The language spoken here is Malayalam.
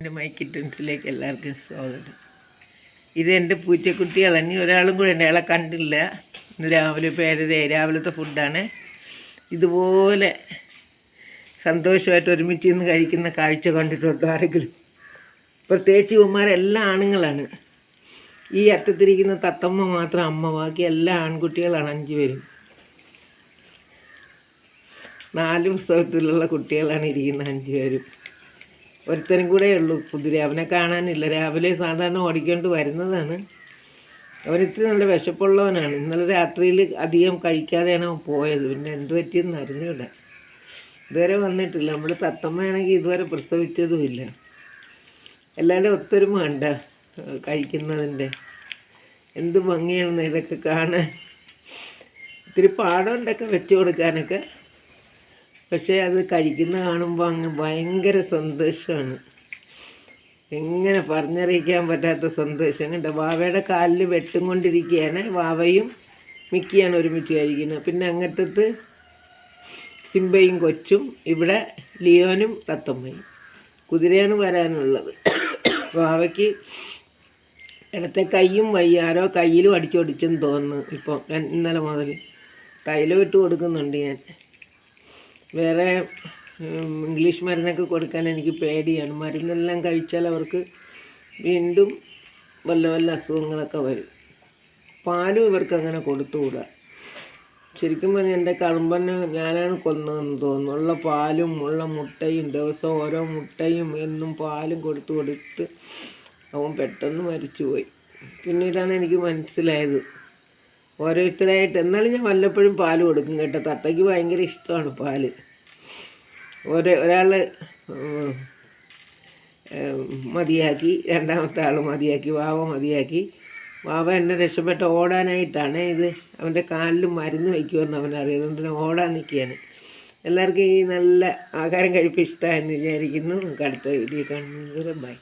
എന്റെ മൈ കിറ്റൻസിലേക്ക് എല്ലാവർക്കും സ്വാഗതം. ഇത് എന്റെ പൂച്ചക്കുട്ടികൾ. ഇനി ഒരാളും കൂടെ ഉണ്ട്. അയാളെ കണ്ടില്ല. ഇന്ന് രാവിലെ പേരര രാവിലത്തെ ഫുഡാണ്. ഇതുപോലെ സന്തോഷമായിട്ട് ഒരുമിച്ച് ഇന്ന് കഴിക്കുന്ന കാഴ്ച കണ്ടിട്ടുണ്ടോ ആരെങ്കിലും? പ്രത്യേകിച്ച് ഇവന്മാരെല്ലാം ആണുങ്ങളാണ്. ഈ അറ്റത്തിരിക്കുന്ന തത്തമ്മ മാത്രം അമ്മ ബാക്കി എല്ലാ ആൺകുട്ടികളാണ് അഞ്ച് പേരും. നാല് പുസ്തകത്തിലുള്ള കുട്ടികളാണ് ഇരിക്കുന്ന അഞ്ച് പേരും. ഒരുത്തനും കൂടെ ഉള്ളൂ. കുതിര അവനെ കാണാനില്ല. രാവിലെ സാധാരണ ഓടിക്കൊണ്ട് വരുന്നതാണ്. അവൻ ഇത്തിരി നല്ല വിശപ്പുള്ളവനാണ്. ഇന്നലെ രാത്രിയിൽ അധികം കഴിക്കാതെയാണ് അവൻ പോയത്. പിന്നെ എന്ത് പറ്റിയെന്ന് അറിഞ്ഞൂടെ. ഇതുവരെ വന്നിട്ടില്ല. നമ്മുടെ തത്തമ്മയാണെങ്കിൽ ഇതുവരെ പ്രസവിച്ചതുമില്ല എല്ലാവരും ഒത്തൊരുമ കണ്ട കഴിക്കുന്നതിന്റെ. എന്ത് ഭംഗിയാണെന്ന് ഇതൊക്കെ കാണാൻ. ഇത്തിരി പാടമുണ്ടൊക്കെ വെച്ച് കൊടുക്കാനൊക്കെ. പക്ഷേ അത് കഴിക്കുന്ന കാണുമ്പോൾ അങ്ങ് ഭയങ്കര സന്തോഷമാണ്. എങ്ങനെ പറഞ്ഞറിയിക്കാൻ പറ്റാത്ത സന്തോഷം. കണ്ടോ? വാവയുടെ കാലിൽ വെട്ടും കൊണ്ടിരിക്കുകയാണ്. വാവയും മിക്കിയാണ് ഒരുമിച്ച് കഴിക്കുന്നത്. പിന്നെ അങ്ങറ്റത്ത് സിംബയും കൊച്ചും ഇവിടെ ലിയോനും തത്തമ്മയും. കുതിരയാണ് വരാനുള്ളത്. വാവയ്ക്ക് ഇടത്തെ കൈയും വയ്യ ആരോ കയ്യിലും അടിച്ചൊടിച്ചെന്ന് തോന്നുന്നു. ഇപ്പം ഇന്നലെ മുതൽ തൈലം ഇട്ട് കൊടുക്കുന്നുണ്ട് ഞാൻ. വേറെ ഇംഗ്ലീഷ് മരുന്നൊക്കെ കൊടുക്കാൻ എനിക്ക് പേടിയാണ്. മരുന്നെല്ലാം കഴിച്ചാൽ അവർക്ക് വീണ്ടും വല്ല വല്ല അസുഖങ്ങളൊക്കെ വരും. പാലും ഇവർക്ക് അങ്ങനെ കൊടുത്തുകൂടാ. ശരിക്കും പറഞ്ഞാൽ എന്റെ കറുമ്പനെ ഞാനാണ് കൊന്നതെന്ന് തോന്നുന്നു. ഉള്ള പാലും ഉള്ള മുട്ടയും ദിവസം ഓരോ മുട്ടയും എന്നും പാലും കൊടുത്തു കൊടുത്ത് അവൻ പെട്ടെന്ന് മരിച്ചുപോയി. പിന്നീടാണ് എനിക്ക് മനസ്സിലായത് ഓരോരുത്തരായിട്ട്. എന്നാലും ഞാൻ വല്ലപ്പോഴും പാൽ കൊടുക്കും കേട്ടോ. തത്തയ്ക്ക് ഭയങ്കര ഇഷ്ടമാണ് പാൽ ഓരോ ഒരാൾ മതിയാക്കി. രണ്ടാമത്തെ ആൾ മതിയാക്കി. വാവ മതിയാക്കി. വാവ എന്നെ രക്ഷപ്പെട്ട് ഓടാനായിട്ടാണ് ഇത്. അവന്റെ കാലിൽ മരുന്ന് വയ്ക്കുമെന്ന് അവനറിയാം. അതുകൊണ്ട് ഓടാൻ നിൽക്കുകയാണ്. എല്ലാവർക്കും ഈ നല്ല ആഹാരം കഴിപ്പ് വിചാരിക്കുന്നു. നമുക്ക് അടുത്ത വീഡിയോ കാണുന്നത് ബൈ.